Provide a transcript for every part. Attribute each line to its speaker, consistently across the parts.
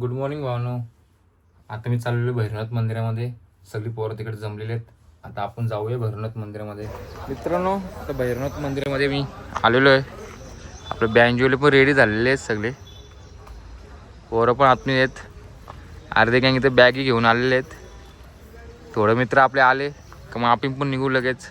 Speaker 1: Good morning भावनो. आता मी चाललेलो भैरवनाथ मंदिरामध्ये. सगळी पोरं तिकडे जमलेली आहेत. आता आपण जाऊया भैरवनाथ मंदिरामध्ये. मित्रांनो आता भैरवनाथ मंदिरामध्ये मी आलेलो आहे. आपले बँजोले पण रेडी झालेले आहेत सगळे. पोरं पण आतमध्ये आहेत. अर्धे गँग इथे बॅगी घेऊन आलेले आहेत. थोडं मित्र आपले आले. का मग आपण पण निघू लगेच.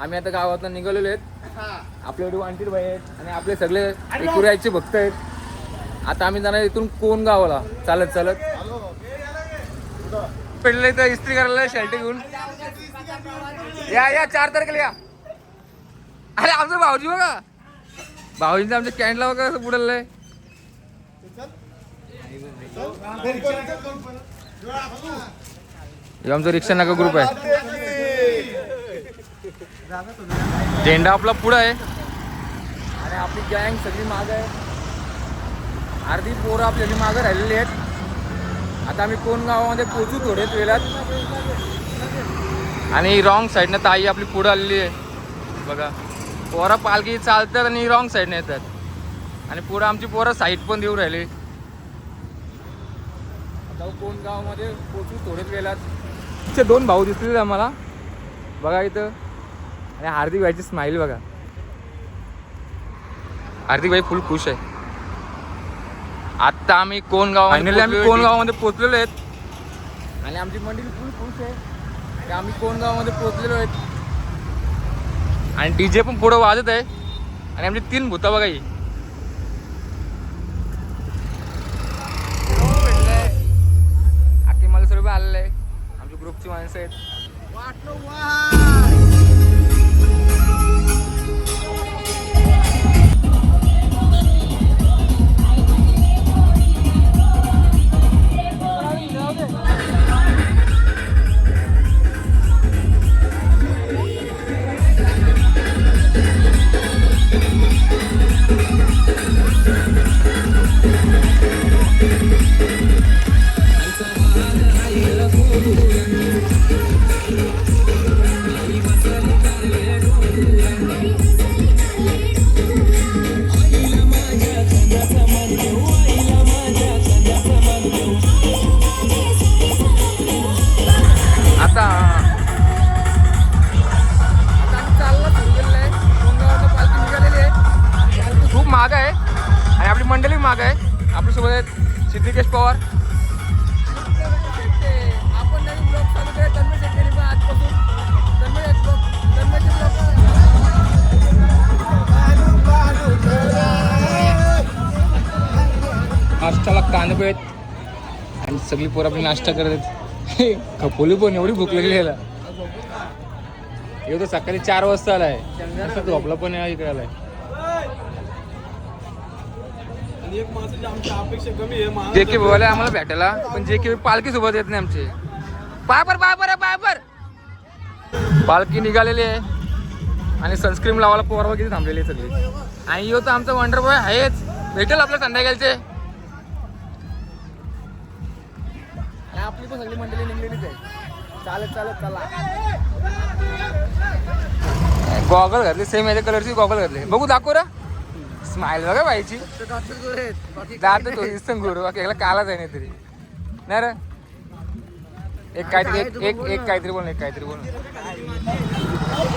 Speaker 1: आम्ही आता गावातून निघालेलो आहेत. आपले एवढे वांटीड भाई आहेत आणि आपले सगळे एकविराचे भक्त आहेत. आता आम्ही जाणार इथून कोण गावाला? चालत चालत. पडले तर इस्त्री करायला शर्ट घेऊन. या या चार तारखेला या. अरे आमचं भाऊजी बघा. भाऊजींचं आमच्या कॅन्डला बघा कसं बुडलंय. हे आमचा रिक्षा नाका ग्रुप आहे. झेंडा आपला पुढं आहे. आणि आपली गँग सगळी माग आहे. अर्धी पोरं आपल्याला मागं राहिलेली आहेत. आता आम्ही कोण गावामध्ये पोचू थोड्याच वेळात? आणि रॉंग साईडनं ताई आपली पुढं आलेली आहे. बघा. पोरं पालखी चालतात आणि रॉंग साईडने येतात. आणि पुढं आमची पोरं साईड पण देऊ राहिली. आता कोण गावामध्ये पोचू थोड्याच वेळात? दोन भाऊ दिसलेले आम्हाला. बघा इथं. आणि हार्दिक भाईची स्माईल बघा. हार्दिक भाई फुल खुश आहे. आता आम्ही कोण गाव फायनली आम्ही कोण गावामध्ये पोहोचलेलो आहेत. आणि आमची मंडळी फुल खुश आहे. की आम्ही कोण गावामध्ये पोहोचलेलो आहेत. आणि डीजे पण पुढं वाजत आहे. आणि आमची तीन भूता बघा ही. आखी मला सर्व आलेलं आहे. आमच्या ग्रुपची माणसं आहेत. आपल्यासोबत आहेत सिद्धिकेश पवार. आपण नवीन ब्लॉग चालू केले तन्मय शेट्टी पण आजपासून. तन्मय ब्लॉग तन्मयचे नाश्त्याला कांदे आहेत आणि सगळी पोरं आपली नाश्ता करत आहेत. खपोली पण एवढी भूक लागली याला. तर सकाळी चार वाजता आलाय. झोपला पण इकडे आलाय
Speaker 2: आणि एक माणसाची आमची अपेक्षा कमी आहे मला
Speaker 1: जे के बोलाय आम्हाला भेटायला पण जे के पालखी सोबत येत नाही आमचे. पायपर पायपर पायपर पालखी निघालेली आहे आणि सनस्क्रीन लावायला पोरवा किती थांबलेली आहे सगळी. आणि यो तर आमचं वंडर बॉय आहेच. भेटेल आपल्या संध्याकाळचे. आपली पण सगळी मंडळी निघलेलीच आहे चालत चालत चला. गॉगल घातले सेम याच्या कलरची गॉगल घातले. बघू दाखव रा. स्माइल बघा बाईची. दात तो दिसतं गुरु. बाकी याला कालाच आहे नाही तरी नाही रे. एक काहीतरी एक एक एक काहीतरी बोल एक काहीतरी बोल.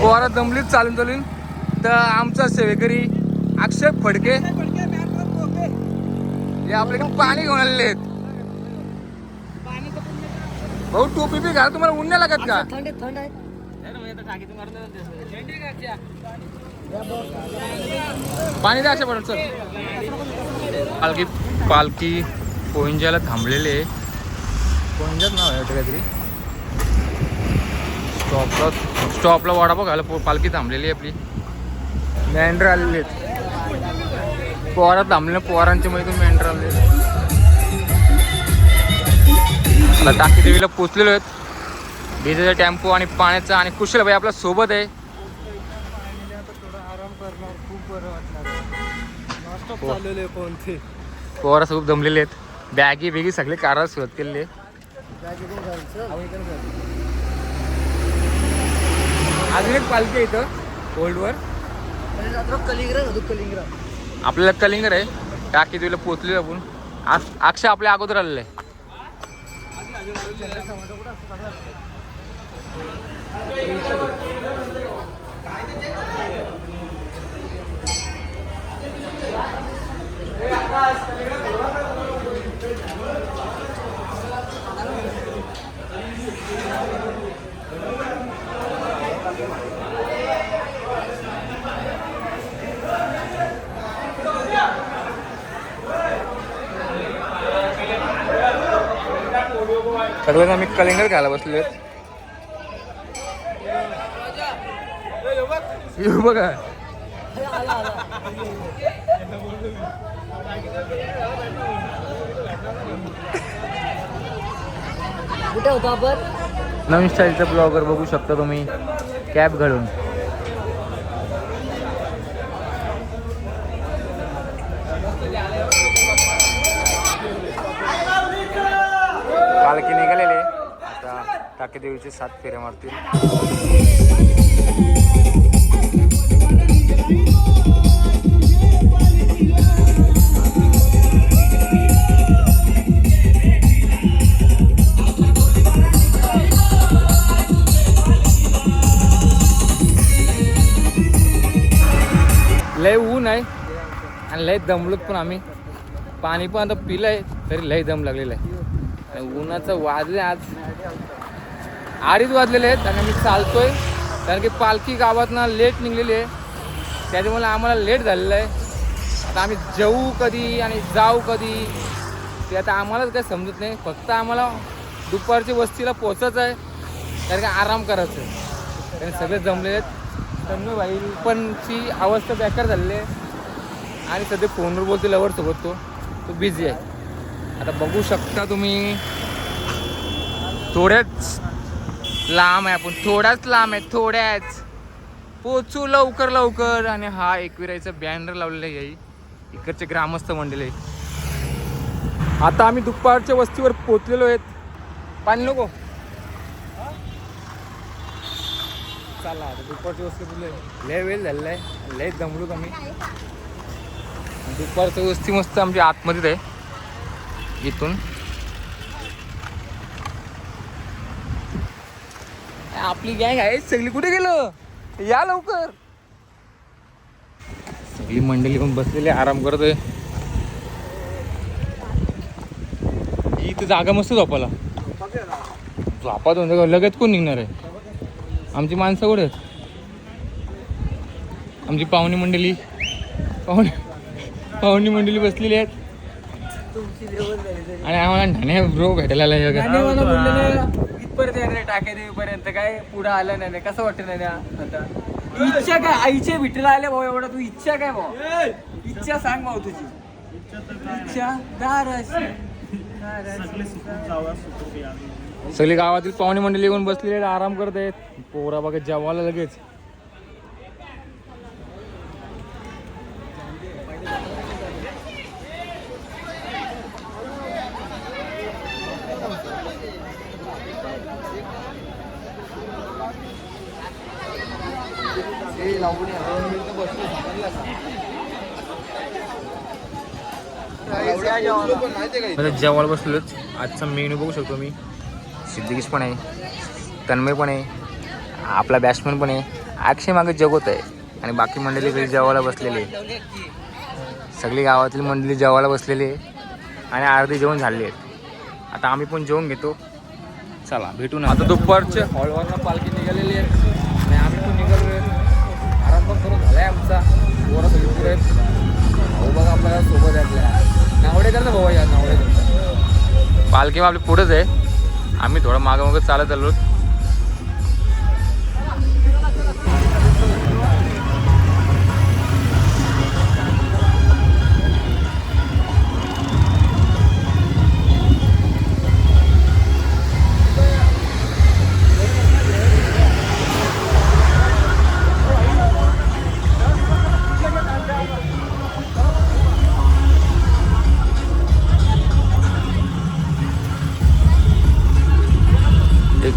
Speaker 1: पोरा दमलीच चालून चालून. तर आमचा सेवेकरी अक्षय फडके हे आपल्याकडे पाणी घेऊन आलेले आहेत. भाऊ टोपी बी घाल. तुम्हाला नाही लागत का?
Speaker 3: थंड थंड आहे.
Speaker 1: पाणी द्या अशा पडत चल. पालखी पालखी पोइंजाला थांबलेले आहे. पोइंजाच नाव आहे वाटतं काहीतरी. स्टॉपला स्टॉपला वडापाव घाला पो- पालखी थांबलेली आहे आपली. मेंढर आलेली आहेत. पोरा थांबले पोरांच्या मध्ये मेंढर आलेले आता टाकी देवीला पोचलेलो आहेत. डिझेलचा टेम्पो आणि पाण्याचा आणि कुशल भाई आपल्यासोबत आहे.
Speaker 3: बरं वाटणार नॉनस्टॉप चाललेले आहे फोन ते
Speaker 1: पोरा खूप जमलेले आहेत बॅगी बिगी सगळे काराला सुरुवात केलेली अजून एक पालखी आहे इथं ओल्डवर
Speaker 3: कलिंगरा कलिंगरा
Speaker 1: आपल्याला कलिंगर आहे टाकी देवीला पोचले आपण अक्षय आपल्या अगोदर आलेलं आहे सगळ्यांना आम्ही कलिंगर घ्यायला बसले बघा.
Speaker 3: कुठे होतो आपण
Speaker 1: नवीन स्टाईलचा ब्लॉगर बघू शकता तुम्ही. कॅब घालून. पालखी निघालेले आता टाके देवीचे सात फेऱ्या मारतील. लय ऊन आहे आणि लय दमलोत पण आम्ही. पाणी पण आता पिलंय तरी लय दम लागलेला आहे. आणि उन्हाचं वाजले आज. अडीच वाजलेले आहेत आणि आम्ही चालतोय. कारण की पालखी गावातनं लेट निघलेली आहे. त्याच्यामुळे आम्हाला लेट झालेलं आहे. आता आम्ही जाऊ कधी आणि जाऊ कधी ते आता आम्हालाच काही समजत नाही. फक्त आम्हाला दुपारच्या वस्तीला पोचत आहे कारण का आराम करायचं आहे. कारण सगळे जमले आहेत. तन्मय भाई पणची अवस्था बेकार झालेली आहे. आणि सध्या फोनवर बोलतो लवर सोबत तो. तो बिझी आहे. आता बघू शकता तुम्ही. थोड्याच लांब आहे आपण. थोड्याच लांब आहे थोड्याच. पोचू लवकर लवकर. आणि हा एकविरायचा बॅनर लावलेला आहे. इकडचे ग्रामस्थ मंडळी. आता आम्ही दुपारच्या वस्तीवर पोचलेलो आहेत. पाणी नको. चला आता दुपारच्या वस्ती लय वेळ झालेला आहे लय दमलो आम्ही. दुपारच्या वस्ती मस्त आमच्या आतमध्येच आहे. इथून. आपली गँग आहे. सगळी कुठे गेलो? या लवकर. सगळी मंडळी पण बसलेली आहे, आराम करतोय. इथं जागा मस्त झोपाला झोपा दोन लगेच कोण निघणार आहे? आमची माणसं कुठे आहेत? आमची पाहुणी मंडळी. पाहुणी पाहुणी मंडळी बसलेली आहेत. आणि आम्हाला ठाणे ब्रो भेटायला आलाय
Speaker 3: इथपर्यंत येणार देवीपर्यंत. काय पुढे आलं नाही कसं वाटतं नाही आता इच्छा काय? आईच्या विठ्ठला आल्या भाऊ एवढा. तू इच्छा काय भाऊ? इच्छा सांग भाऊ तुझी. च्या दाराशी
Speaker 2: सगळे
Speaker 1: गावातील पाहुणे मंडळी येऊन बसलेले आहेत, आराम करत आहेत. पोरा बघा जेवायला लगेच. आता जेवायला बसलोच आजचा मेन्यू बघू शकतो मी. सिद्धिकेश पण आहे तन्मय पण आहे आपला बॅट्समॅन पण आहे. अक्षय मागे जगवत आहे. आणि बाकी मंडळी घरी जेवायला बसलेली आहे सगळी गावातील मंडळी जेवायला बसलेली आहे आणि अर्धे जेवण झाले आहेत. आता आम्ही पण जेवण घेतो. चला भेटू ना आता दुपारचे हॉलवरनं पालखी निघालेली आहे भाऊ पालखी मग आपली पुढेच आहे. आम्ही थोडं मागं मागं चालत आलो.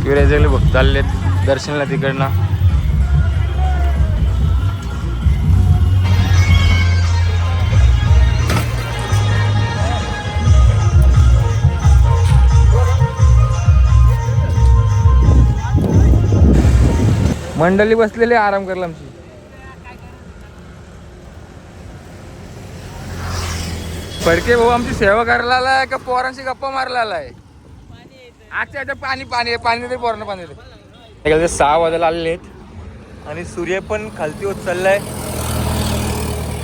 Speaker 1: एक भक्त आलेले आहेत दर्शनाला तिकडनं. मंडळी बसलेली आहे आराम करला आमची. फडके भाऊ आमची सेवा करायला आलाय का पोरांशी गप्पा मारला आलाय? अच्छा अच्छा पाणी पाणी पाणी दे पोरांना पाणी दे सहा वाजायला आलेले आहेत. आणि सूर्य पण खालती होत चाललाय.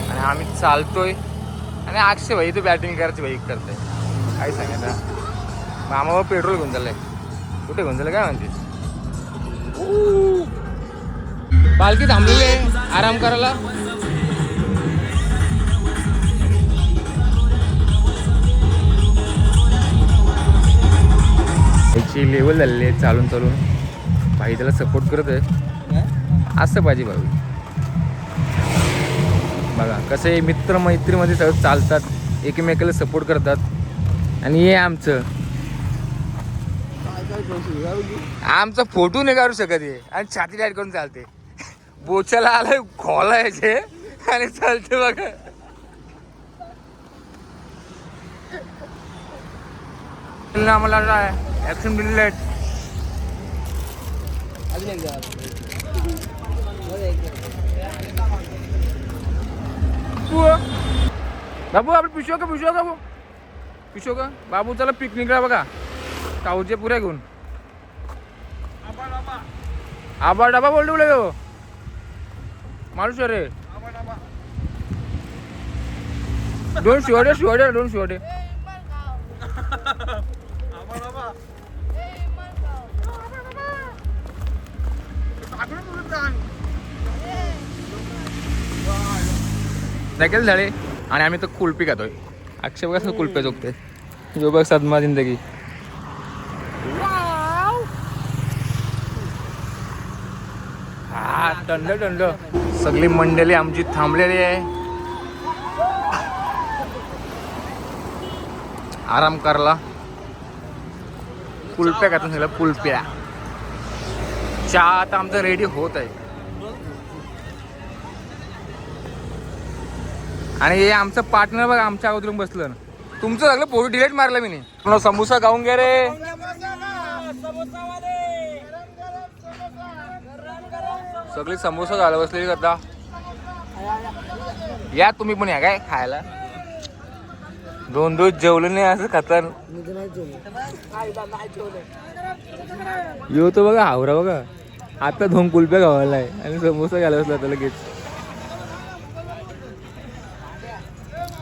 Speaker 1: आणि आम्ही चालतोय. आणि अक्षय भाई तो बॅटिंग करायची भाई करतोय. काय सांगायचं मामा पेट्रोल घेऊन चाललंय. कुठे घेऊन चाललंय? काय म्हणते? पालखी थांबलेली आहे. आराम करायला. त्याची लेवल झालेली आहे चालून चालून. भाई त्याला सपोर्ट करत आहे. असं पाहिजे भाऊ बघा कसं आहे मित्र मैत्रीमध्ये सगळं चालतात एकमेकाला सपोर्ट करतात. आणि हे आमचं. आमचा फोटो नाही काढू शकत हे आणि छाती टाईट करून चालते. बोचाला आलाय खोलायचे. आणि चालते बघा. आम्हाला ऍक्शन दिलेले आहेत बाबू आपण पिशव का पिशव का भाऊ पिशव का बाबू चला पिकनिकला बघा। काऊचे पुऱ्या घेऊन। आबा डबा बोल ठेवले हो माणूस रे दोन शिवाडे शिवाडे दोन शिवाडे दाखल झाले आणि आम्ही तर कुल्फी खातोय. अक्षय बघा कुल्फ्या जोगते. जो बघ सदमा जिंदगी. हा थंड थंड सगळी मंडळी आमची थांबलेली आहे. आराम करला कुल्प्या खातून सगळं कुल्प्या चहा आता आमचं रेडी होत आहे. आणि हे आमचं पार्टनर बघा आमच्या अगोदरून बसलं ना. तुमचं सगळं पोळी डिलेट मारलं मी नाही समोसा खाऊन घ्या रे. सगळी समोसा झालं बसलेली करता. या तुम्ही पण या काय खायला? दोन दिवस जेवलं नाही असं खातान. येऊ तो बघा हावरा बघा. आता दोन कुलप्या गावाला आहे. आणि समोसा घ्यायला बसला आता लगेच.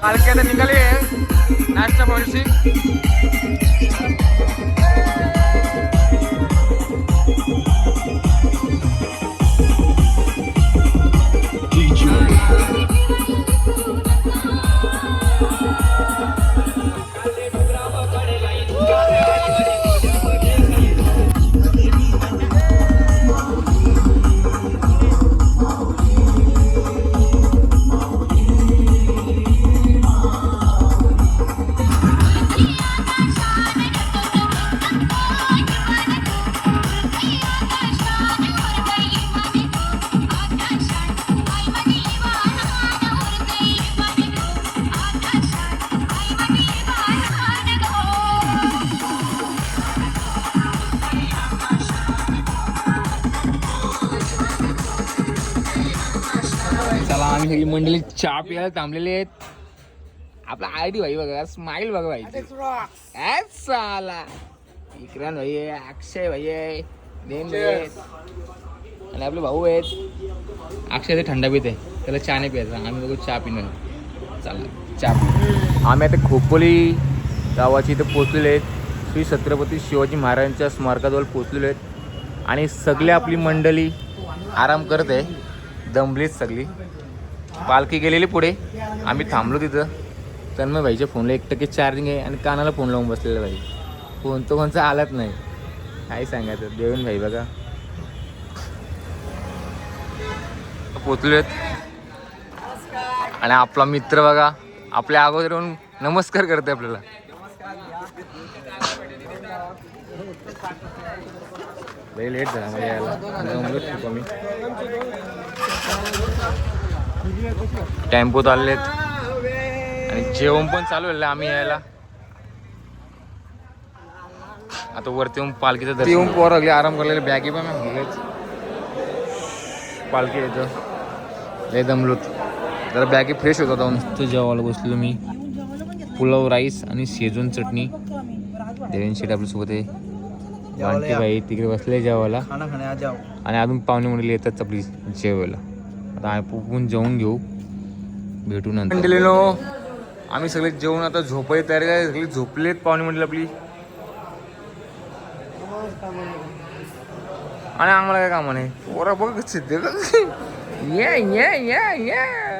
Speaker 1: निघाले आता निघाली आहे. नाश्ता मंडळी चहा प्यायला थांबलेले आहेत. आपला आय डी भाई बघा स्माइल बघा भाई. साला. विक्रांत भाई आहे अक्षय भाई आहे देन भाई आहेत आणि आपले भाऊ आहेत. अक्षय ते थंडा पित आहे. त्याला चहा नाही प्यायचा. आम्ही बघू चहा पिणार. चला चहा. आम्ही आता खोपोली गावाची इथं पोचलेले आहेत. श्री छत्रपती शिवाजी महाराजांच्या स्मारकाजवळ पोचलेलो आहेत. आणि सगळी आपली मंडळी आराम करत आहे. दमलीत सगळी. पालखी गेलेली पुढे. आम्ही थांबलो तिथं. तन्मय भाईच्या फोनला एक टक्के चार्जिंग आहे आणि कानाला फोन लावून बसलेला भाई. फोन तो कोणचा आलाच नाही. काय सांगायचं? देवेन भाई बघा. पोचलेत आणि आपला मित्र बघा आपल्या अगोदर येऊन नमस्कार करते आपल्याला. लेट झाला यायला. यायला टेम्पोत आलेत. आणि जेवण पण चालू आहे आम्ही यायला. आता वरती येऊन पालखीचं दर्शन येऊन पोरं लागले आराम करलेले बॅगी पण म्हणलेच पालखी येतं लय दमलोत. जरा बॅगी फ्रेश होत होता नुसतं जेवायला बसलो मी. पुलाव राईस आणि शेजून चटणी. देवेन शेट आपल्यासोबत आहे. बाई तिकडे बसले जेवायला. आणि अजून पाहुणे म्हणले येतात आपली जेवायला. आता आपण जेवून घेऊ. भेटू नंतर. आम्ही सगळे जेवण आता झोपायची तयार आहे. सगळे झोपलेत पाहुणे म्हटलं आपली. आणि आम्हाला काय कामा नाही पोरा बघ सिद्ध ये ये ये ये.